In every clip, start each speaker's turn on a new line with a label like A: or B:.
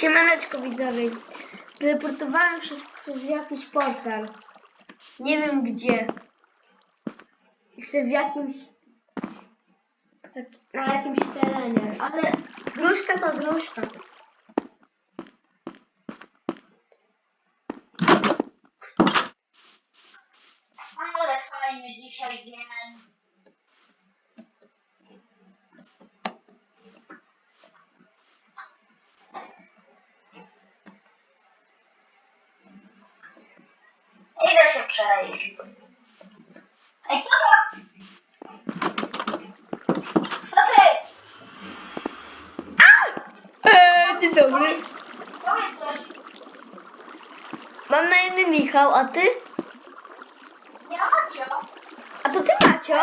A: Siemaneczko widzowie. Wyreportowałem przez, przez jakiś portal. Nie wiem gdzie. Jestem w jakimś... jak- Na jakimś terenie. Ale gruszka to gruszka.
B: Ale fajny dzisiaj dzień. Idę się przejść. Ej, co to? Co ty?
A: Eee, dzień dobry.
B: Powiedz coś.
A: Mam na imię Michał, a ty?
B: Ja Macio.
A: A to ty Macio?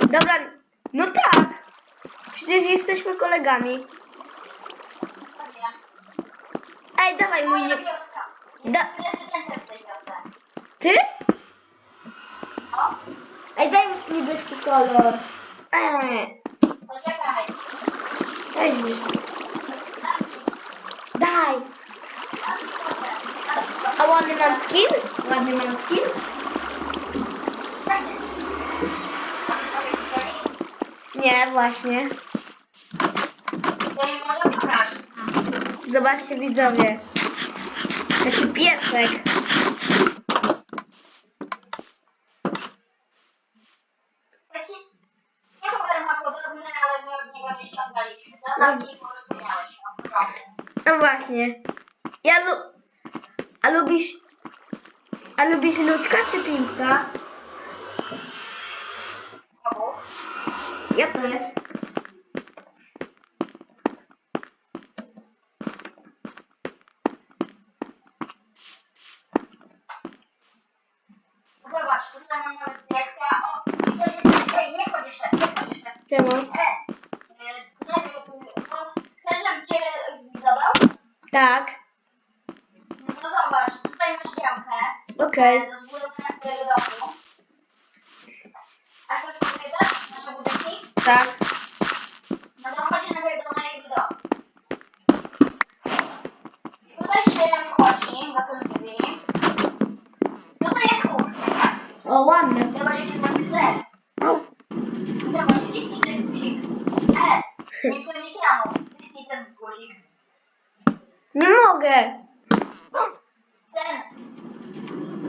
A: Dobra, no tak. Przecież jesteśmy kolegami. Ej, dawaj mój nie... Da... Ty? Ej, daj mi niebieski kolor. Eee,
B: poczekaj.
A: mi. Daj. Ładny mam skin? Ładny mam skin? Nie, właśnie. Zobaczcie widzowie. Taki piesek.
B: Taki youtuber ma podobny, ale my od niego nie ściągaliśmy. Zadanki porozumiałeś. No.
A: No właśnie. Ja lu... A lubisz... A lubisz ludzka czy piłka?
B: Obu.
A: Ja też.
B: Zobacz, tutaj mam nawet zdjęcia. O, i coś jeszcze. Ej, nie chodź jeszcze, nie chodź jeszcze.
A: Czemu?
B: E, e, zrobię tu. No, chcesz, żebym cię zabrał?
A: Tak.
B: No to zobacz, tutaj masz działkę.
A: Okej.
B: e, Do zbudowania swojego domu.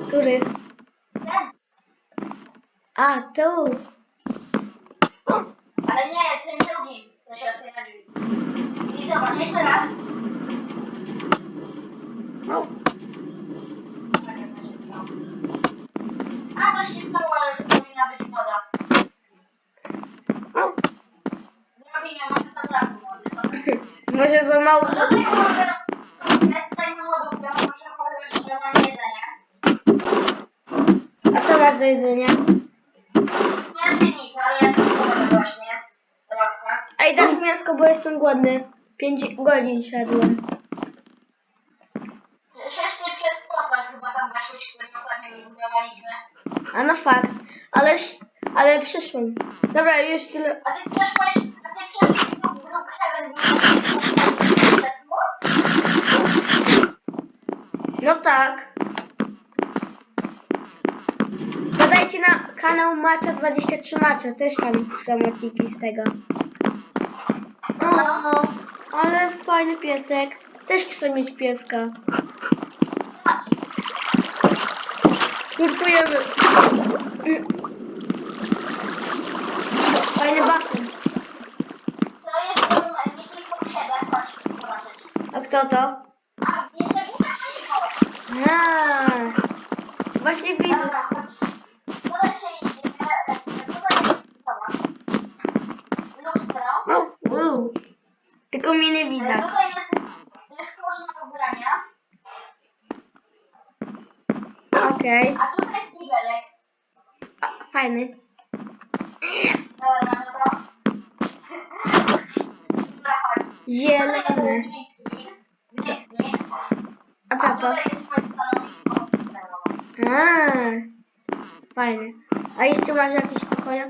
A: Który?
B: ten.
A: A, tu.
B: Ale nie, tym drugim. To się otwiera drzwi. I zobacz, jeszcze raz. A, to się stało, ale to powinna być woda. Zrobimy, może to prawdę wody.
A: Może za mało.
B: No to tylko może... Tutaj mam lodówkę, muszę chodzić normalne jedzenie.
A: A co masz do jedzenia?
B: Nie jest nic, ale ja to wodę właśnie. Trochę.
A: Ej, dasz mi mięsko, bo jestem głodny. Pięć godzin siadłem.
B: Szeszty przez portal chyba tam weszłeś, który ostatnio wybudowaliśmy.
A: A no fakt. Ale, ale przyszłem. Dobra, już tyle.
B: A ty przeszłeś, a ty przeszłeś do Brookhaven,
A: No tak. Kanał Macia23 Macia, też tam są odcinki z tego. O, ale fajny piesek. Też chcę mieć pieska. Nurkujemy. Mm. Fajny basen. A kto to?
B: A,
A: właśnie widzę.
B: Dobra, chodź. Tutaj się idzie, e, tutaj jest zobacz. Lustro.
A: Uuu. Tylko mnie nie
B: E,
A: widać.
B: Tutaj jest, jest koło ubrania,
A: Okej.
B: a tutaj jest kibelek.
A: A, Fajny.
B: Dobra, no to... Dobra, chodź.
A: Zielony. A co to?
B: tutaj jest moje stanowisko.
A: A, fajne. A jeszcze masz jakiś pokojek?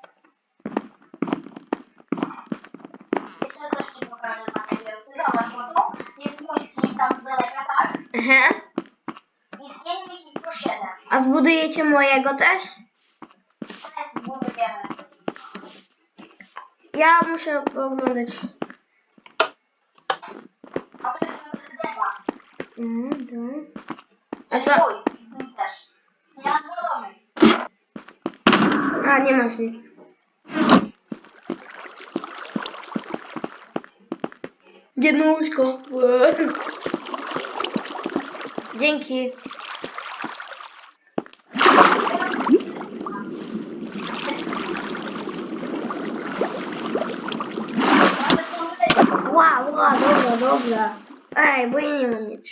A: A zbudujecie mojego też?
B: Budujemy.
A: Ja muszę oglądać.
B: A to jest.
A: Mhm, dobra.
B: To
A: A
B: jest mój. Też. Nie mam dwa domy.
A: A, nie masz nic. Jednuszko. Dzięki.
B: Ale to tutaj.
A: Wow, wow, dobra, dobra. Ej, bo ja nie mam nic.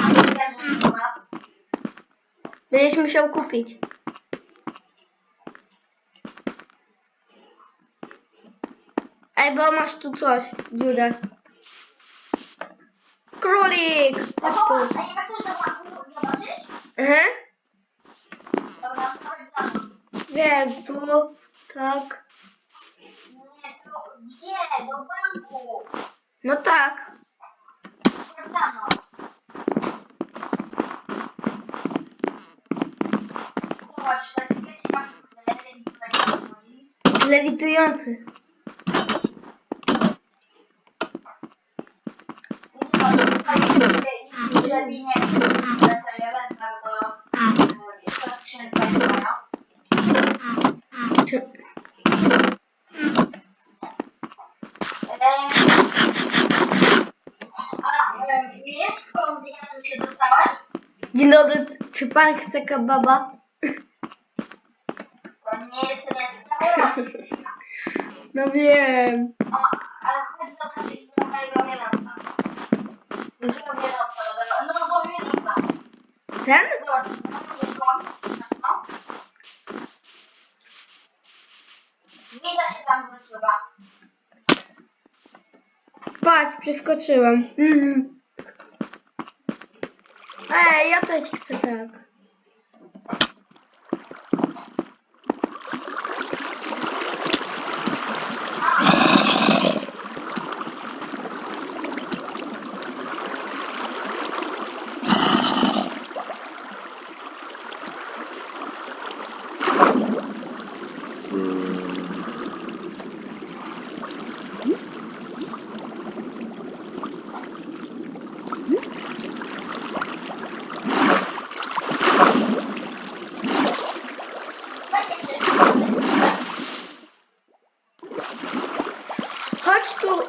B: A to wiem, że to ma.
A: Będziesz musiał kupić. Ej, bo masz tu coś, dziurę. Królik! Chodź
B: O,
A: tu.
B: a nie chcesz, że mam tu zobaczyć?
A: Aha.
B: Dobra, sprawdzam.
A: Wiem, tu, tak.
B: Nie, to gdzie? Do banku.
A: No tak.
B: Sprawdzano. Zobacz, tak jest jak tak chodzi.
A: Lewitujący.
B: I zobacz, tutaj jest nic lepiej nie jest. Ale to ja wezmę, bo to jest to skrzynka jest moja.
A: Czy-
B: Em, A, em, jest skąd ja tu się dostałem?
A: Dzień dobry, czy pan chce kebaba?
B: To nie jest restauracja.
A: No wiem.
B: O, ale chodź zobaczyć do mojego wielopa. Jakiego wielopa? No, do wielopa.
A: Ten?
B: Zobacz, no, wyszłam. No. Nie da się tam wysuwa.
A: Patrz, przeskoczyłem. Mhm. Ej, ja też chcę tak. Chodź tu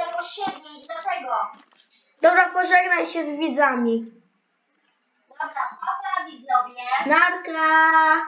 B: daleko siedli, dlatego.
A: Dobra, pożegnaj się z widzami.
B: Dobra, papa widzowie.
A: Narka!